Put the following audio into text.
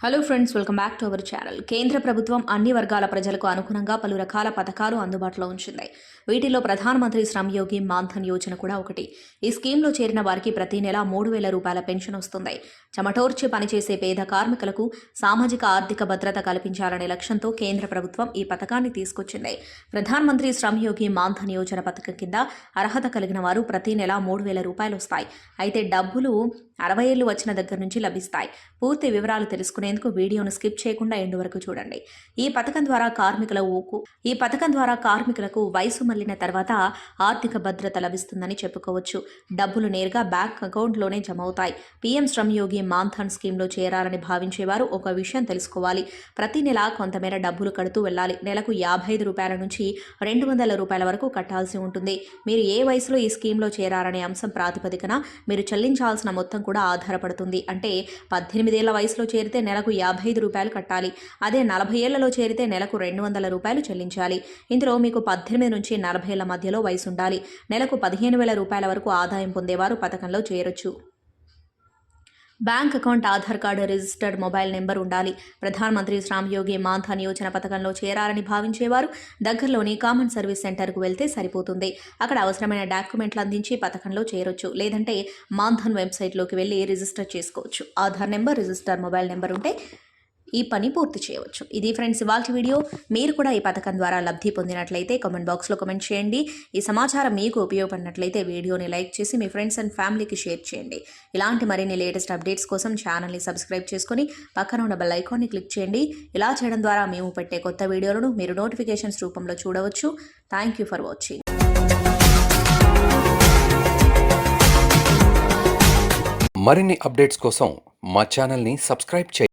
Hello friends welcome back to our channel కేంద్ర ప్రభుత్వం అన్ని వర్గాల ప్రజలకు అనుగుణంగా పలు రకాల పథకాలు అందుబాటులో ఉంచింది వీటిలో ప్రధానమంత్రి శ్రమ్ యోగి మాన్ధన్ యోజన కూడా ఒకటి. ఈ స్కీమ్లో చేరిన వారికి ప్రతి నెల మూడు వేల రూపాయల పెన్షన్ వస్తుంది. చెమటోర్చి పనిచేసే పేద కార్మికులకు సామాజిక ఆర్థిక భద్రత కల్పించాలనే లక్ష్యంతో కేంద్ర ప్రభుత్వం ఈ పథకాన్ని తీసుకొచ్చింది. ప్రధానమంత్రి శ్రమ్ యోగి మాన్ధన్ యోజన పథకం కింద అర్హత కలిగిన వారు ప్రతి నెల మూడు వేల రూపాయలు వస్తాయి. అయితే డబ్బులు అరవై ఏళ్ళు వచ్చిన దగ్గర నుంచి లభిస్తాయి. పూర్తి వివరాలు తెలుసుకునేందుకు వీడియోను స్కిప్ చేయకుండా ఎండు వరకు చూడండి. ఈ పథకం ద్వారా కార్మికుల ఊకు ఈ పథకం ద్వారా కార్మికులకు వయసు మళ్ళిన తర్వాత ఆర్థిక భద్రత లభిస్తుందని చెప్పుకోవచ్చు. డబ్బులు నేరుగా బ్యాంక్ అకౌంట్లోనే జమ అవుతాయి పీఎం శ్రమ్ యోగి మాన్ధన్ స్కీమ్లో చేరాలని భావించేవారు ఒక విషయం తెలుసుకోవాలి. ప్రతి నెల కొంతమేర డబ్బులు కడుతూ వెళ్ళాలి. నెలకు యాభై ఐదు రూపాయల నుంచి రెండు వందల రూపాయల వరకు కట్టాల్సి ఉంటుంది. మీరు ఏ వయసులో ఈ స్కీమ్లో చేరారనే అంశం ప్రాతిపదికన మీరు చెల్లించాల్సిన మొత్తం కూడా ఆధారపడుతుంది. అంటే పద్దెనిమిదేళ్ళ వయసులో చేరితే నెలకు యాభై ఐదు రూపాయలు కట్టాలి. అదే నలభై ఏళ్ళలో చేరితే నెలకు రెండు వందల రూపాయలు చెల్లించాలి. ఇందులో మీకు పద్దెనిమిది నుంచి నలభై ఏళ్ళ మధ్యలో వయసు ఉండాలి నెలకు పదిహేను వేల రూపాయల వరకు ఆదాయం పొందేవారు పథకంలో చేరొచ్చు. Bank account Aadhaar card registered mobile number ఉండాలి. ప్రధానమంత్రి శ్రామ్ యోగి మాన్ధన్ యోజన పథకంలో చేరాలని భావించేవారు. దగ్గరలోని కామన్ సర్వీస్ సెంటర్కు వెళ్తే సరిపోతుంది. అక్కడ అవసరమైన డాక్యుమెంట్లు అందించి పథకంలో చేరొచ్చు. లేదంటే మాన్ధన్ వెబ్సైట్లోకి వెళ్ళి రిజిస్టర్ చేసుకోవచ్చు. Aadhaar number register mobile number ఉంటే ఈ పని పూర్తి చేయవచ్చు. ఇది ఫ్రెండ్స్ ఇవాళ వీడియో. మీరు కూడా ఈ పథకం ద్వారా లబ్ధి పొందినట్లయితే కామెంట్ బాక్స్లో కామెంట్ చేయండి. ఈ సమాచారం మీకు ఉపయోగపడినట్లయితే వీడియోని లైక్ చేసి మీ ఫ్రెండ్స్ అండ్ ఫ్యామిలీకి షేర్ చేయండి. ఇలాంటి మరిన్ని లేటెస్ట్ అప్డేట్స్ కోసం ఛానల్ని సబ్స్క్రైబ్ చేసుకొని పక్కన ఉన్న బెల్ ఐకాన్ని క్లిక్ చేయండి. ఇలా చేయడం ద్వారా మేము పెట్టే కొత్త వీడియోలను మీరు నోటిఫికేషన్స్ రూపంలో చూడవచ్చు. థ్యాంక్ యూ ఫర్ వాచింగ్ మరిన్ని అప్డేట్స్ కోసం మా ఛానల్ని సబ్స్క్రైబ్ చేయండి.